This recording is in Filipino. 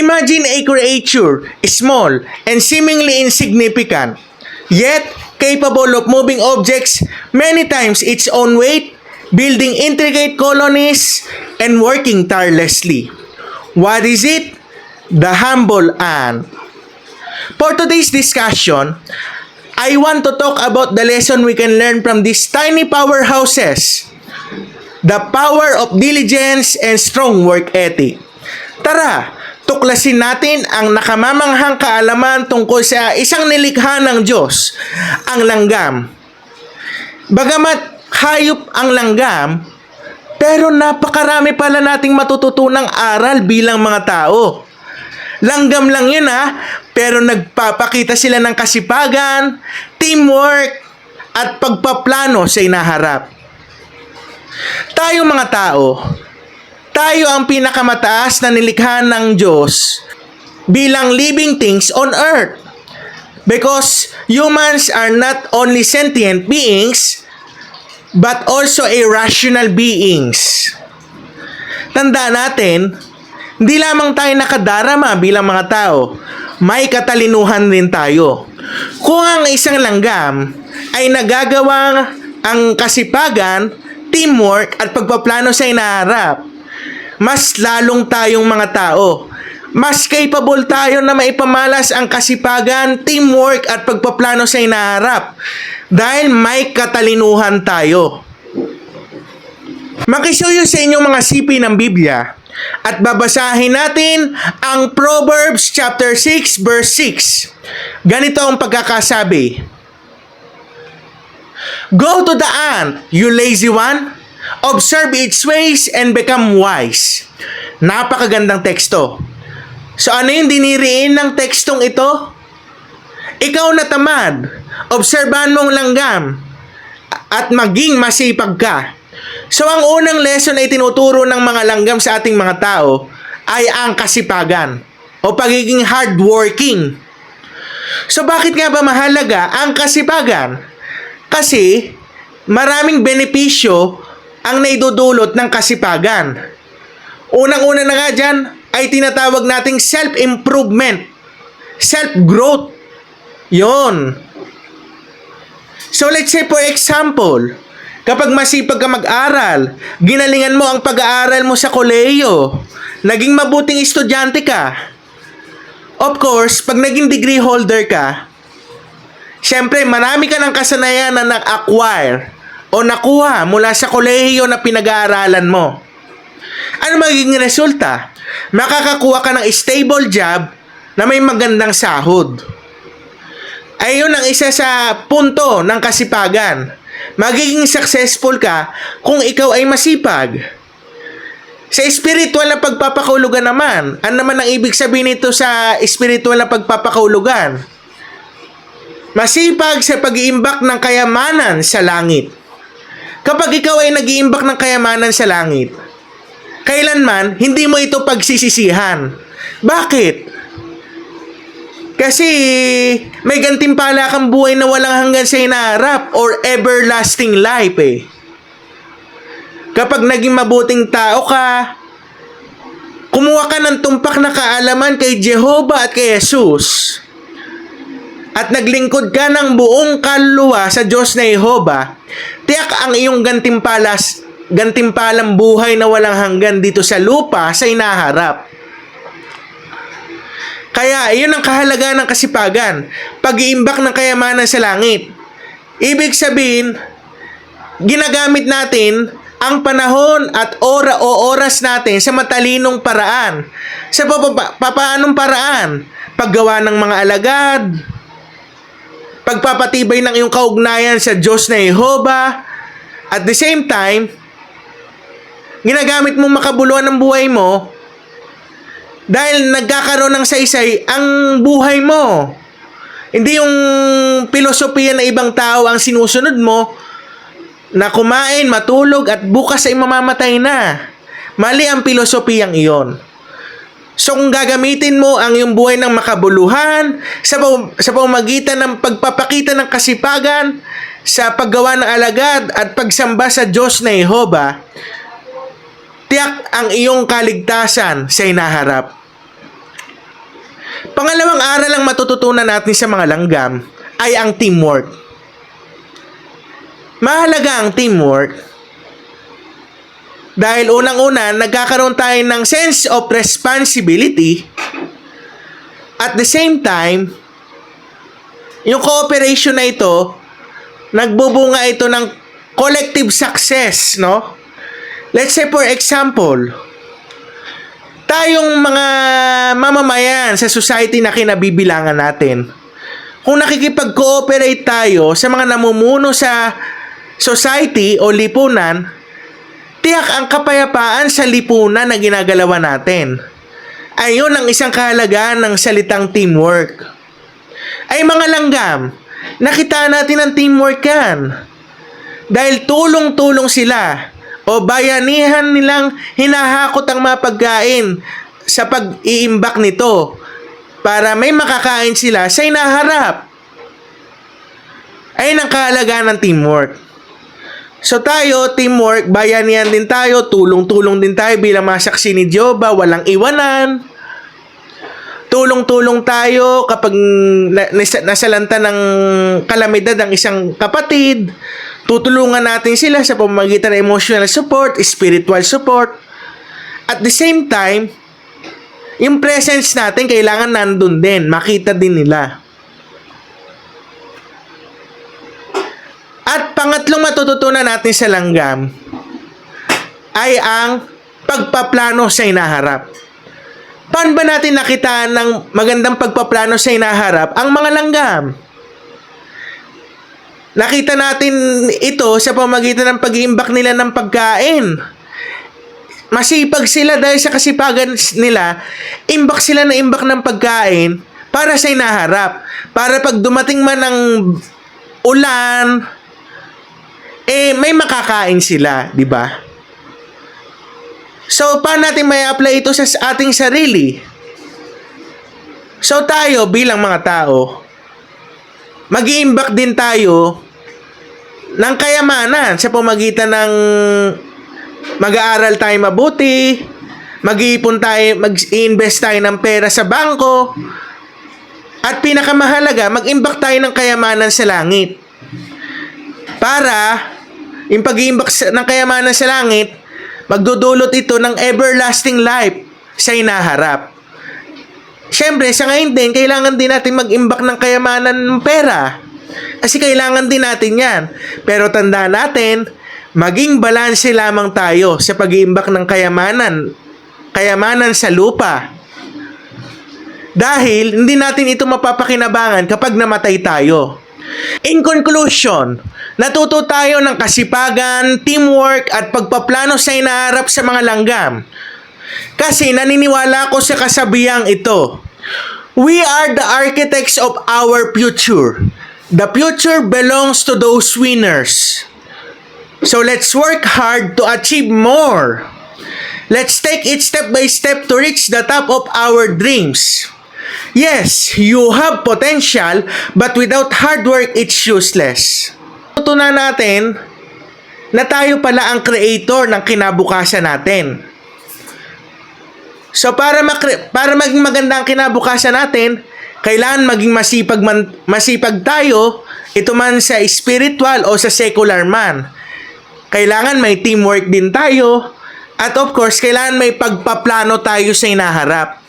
Imagine a creature, small and seemingly insignificant, yet capable of moving objects many times its own weight, building intricate colonies, and working tirelessly. What is it? The humble ant. For today's discussion, I want to talk about the lesson we can learn from these tiny powerhouses. The power of diligence and strong work ethic. Tara, tuklasin natin ang nakamamanghang kaalaman tungkol sa isang nilikha ng Diyos, ang langgam. Bagamat hayop ang langgam, pero napakarami pala nating matututunang aral bilang mga tao. Langgam lang yun ha, pero nagpapakita sila ng kasipagan, teamwork, at pagpaplano sa inaharap. Tayo mga tao, tayo ang pinakamataas na nilikha ng Diyos bilang living things on earth. Because humans are not only sentient beings, but also irrational beings. Tanda natin, hindi lamang tayo nakadarama bilang mga tao, may katalinuhan din tayo. Kung ang isang langgam ay nagagawang ang kasipagan, teamwork at pagpaplano sa inaharap, mas lalong tayong mga tao. Mas capable tayo na maipamalas ang kasipagan, teamwork at pagpaplano sa inaharap dahil may katalinuhan tayo. Makisuyo sa inyong mga sipi ng Biblia at babasahin natin ang Proverbs chapter 6 verse 6. Ganito ang pagkakasabi. Go to the ant, you lazy one. Observe its ways and become wise. Napakagandang teksto. So ano yung diniriin ng tekstong ito? Ikaw na tamad, obserbahan mong langgam at maging masipag ka. So ang unang lesson ay tinuturo ng mga langgam sa ating mga tao ay ang kasipagan o pagiging hardworking. So bakit nga ba mahalaga ang kasipagan? Kasi maraming benepisyo ang naidudulot ng kasipagan. Unang-una na nga dyan ay tinatawag nating self-improvement, self-growth. Yon. So let's say for example, kapag masipag ka mag-aral, ginalingan mo ang pag-aaral mo sa koleyo, naging mabuting estudyante ka. Of course, pag naging degree holder ka, syempre marami ka ng kasanayan na na-acquire o nakuha mula sa kolehiyo na pinag-aaralan mo. Ano magiging resulta? Makakakuha ka ng stable job na may magandang sahod. Ayun ang isa sa punto ng kasipagan. Magiging successful ka kung ikaw ay masipag. Sa spiritual na pagpapakahulugan naman, ano naman ang ibig sabihin nito sa spiritual na pagpapakahulugan? Masipag sa pag-iimbak ng kayamanan sa langit. Kapag ikaw ay nag-iimbak ng kayamanan sa langit, kailanman hindi mo ito pagsisisihan. Bakit? Kasi may gantimpala kang buhay na walang hanggan sa inaharap or everlasting life eh. Kapag naging mabuting tao ka, kumuha ka ng tumpak na kaalaman kay Jehovah at kay Jesus, at naglingkod ka ng buong kaluluwa sa Diyos na Jehovah, tiyak ang iyong gantimpalas, gantimpalang buhay na walang hanggan dito sa lupa sa inaharap. Kaya, iyon ang kahalagaan ng kasipagan. Pag-iimbak ng kayamanan sa langit. Ibig sabihin, ginagamit natin ang panahon at ora o oras natin sa matalinong paraan. Sa papa- papaanong paraan? Paggawa ng mga alagad, pagpapatibay ng iyong kaugnayan sa Diyos na Jehovah, at the same time, ginagamit mong makabuluhan ng buhay mo dahil nagkakaroon ng saysay ang buhay mo. Hindi yung pilosopiya na ibang tao ang sinusunod mo na kumain, matulog at bukas ay mamamatay na. Mali ang pilosopiyang iyon. So kung gagamitin mo ang iyong buhay ng makabuluhan sa, sa pamamagitan ng pagpapakita ng kasipagan sa paggawa ng alagad at pagsamba sa Diyos na Jehovah, tiyak ang iyong kaligtasan sa inaharap. Pangalawang aral ang matututunan natin sa mga langgam ay ang teamwork. Mahalaga ang teamwork dahil unang-una, nagkakaroon tayo ng sense of responsibility at the same time, yung cooperation na ito, nagbubunga ito ng collective success, no? Let's say for example, tayong mga mamamayan sa society na kinabibilangan natin, kung nakikipag-cooperate tayo sa mga namumuno sa society o lipunan, tiyak ang kapayapaan sa lipunan na ginagalawan natin. Ayun ang isang kahalagaan ng salitang teamwork. Ay mga langgam, nakita natin ang teamwork yan. Dahil tulong-tulong sila o bayanihan nilang hinahakot ang mga pagkain sa pag-iimbak nito para may makakain sila sa inaharap. Ayun ang kahalagaan ng teamwork. So tayo, teamwork, bayanihan din tayo, tulong-tulong din tayo bilang mga saksi ni Jehovah, walang iwanan. Tulong-tulong tayo kapag na, nasa- nasalanta ng kalamidad ng isang kapatid. Tutulungan natin sila sa pamamagitan ng emotional support, spiritual support. At the same time, yung presence natin kailangan nandun din, makita din nila. At pangatlong matututunan natin sa langgam ay ang pagpaplano sa inaharap. Paano ba natin nakita ng magandang pagpaplano sa inaharap ang mga langgam? Nakita natin ito sa pamagitan ng pag-iimbak nila ng pagkain. Masipag sila dahil sa kasipagan nila, imbak sila na imbak ng pagkain para sa inaharap. Para pag dumating man ng ulan, eh may makakain sila, di ba? So, paano natin may apply ito sa ating sarili? So, tayo bilang mga tao, mag-iimbak din tayo ng kayamanan sa pamagitan ng mag-aaral tayo mabuti, mag-iipon tayo, mag-invest tayo ng pera sa bangko, at pinakamahalaga, mag-imbak tayo ng kayamanan sa langit. Para, yung pag-iimbak ng kayamanan sa langit, magdudulot ito ng everlasting life sa inaharap. Siyempre, sa ngayon din, kailangan din natin mag-imbak ng kayamanan ng pera. Kasi kailangan din natin yan. Pero tandaan natin, maging balanse lamang tayo sa pag-iimbak ng kayamanan. Kayamanan sa lupa. Dahil hindi natin ito mapapakinabangan kapag namatay tayo. In conclusion, natuto tayo ng kasipagan, teamwork at pagpaplano sa inaharap sa mga langgam. Kasi naniniwala ko sa kasabihang ito. We are the architects of our future. The future belongs to those winners. So let's work hard to achieve more. Let's take it step by step to reach the top of our dreams. Yes, you have potential, but without hard work, it's useless. Tutunan natin na tayo pala ang creator ng kinabukasan natin. So para makre- para maging maganda ang kinabukasan natin, kailangan maging masipag man, masipag tayo ito man sa spiritual o sa secular man. Kailangan may teamwork din tayo at of course kailangan may pagpaplano tayo sa inaharap.